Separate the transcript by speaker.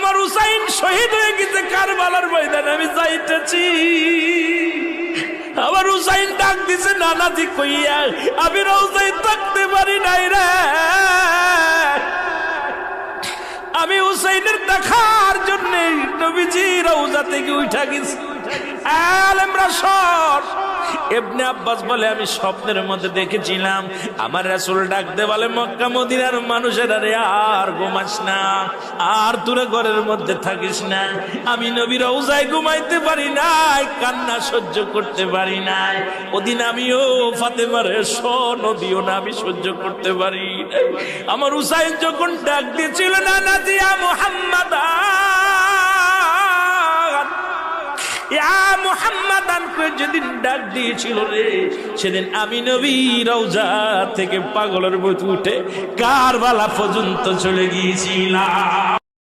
Speaker 1: আমার হুসাইন শহীদ হয়ে গেছে কারবালার ময়দানে, আমি যাইতেছি। আমার হুসাইন ডাক দিছে, নানাজি কইয়া, আমি রোজাই থাকতে পারি নাই রে। আমি হুসাইনের দেখার জন্য নবীজি রওজা থেকে উঠা গেছি। আলেমরা সর। এবনে আব্বাস বলে, আমি স্বপ্নের মধ্যে দেখেছিলাম, আমার রাসূল ডাকতে বলে, মক্কা মদিনার মানুষের আরে আর ঘুমাস না, আর তোরা ঘরের মধ্যে থাকিস না আমি নবী রওজায় ঘুমাইতে পারি নাই, কান্না সহ্য করতে পারি নাই ওদিন আমিও ফাতেমারে নদীও না, আমি সহ্য করতে পারি। আমার হুসাইন যখন ডাক দিয়েছিল না নাজিয়া মোহাম্মদ যেদিন রে সেদিন থেকে পাগলের বুথ উঠে কারবালা পর্যন্ত চলে গিয়েছিলাম।